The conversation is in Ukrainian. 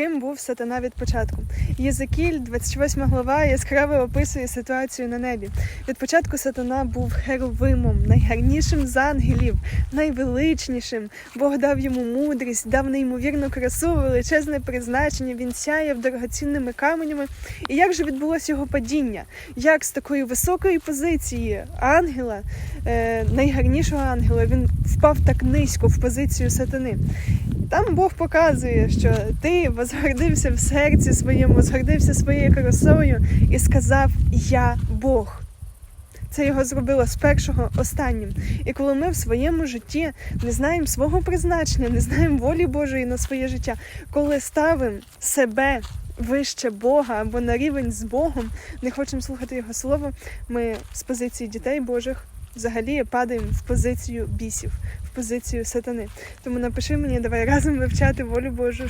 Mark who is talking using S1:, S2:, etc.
S1: яким був сатана від початку. Єзекіль, 28 глава, яскраво описує ситуацію на небі. Від початку сатана був херовимом, найгарнішим з ангелів, найвеличнішим. Бог дав йому мудрість, дав неймовірну красу, величезне призначення. Він сяяв дорогоцінними каменями. І як же відбулося його падіння? Як з такої високої позиції ангела, е, найгарнішого ангела, він впав так низько в позицію сатани? Там Бог показує, що ти возгордився в серці своєму, згордився своєю красою і сказав Я Бог. Це його зробило з першого останнім. І коли ми в своєму житті не знаємо свого призначення, не знаємо волі Божої на своє життя, коли ставимо себе вище Бога або на рівень з Богом, не хочемо слухати Його слово, ми з позиції дітей Божих взагалі падаємо в позицію бісів, в позицію сатани. Тому напиши мені, давай разом вивчати волю Божу.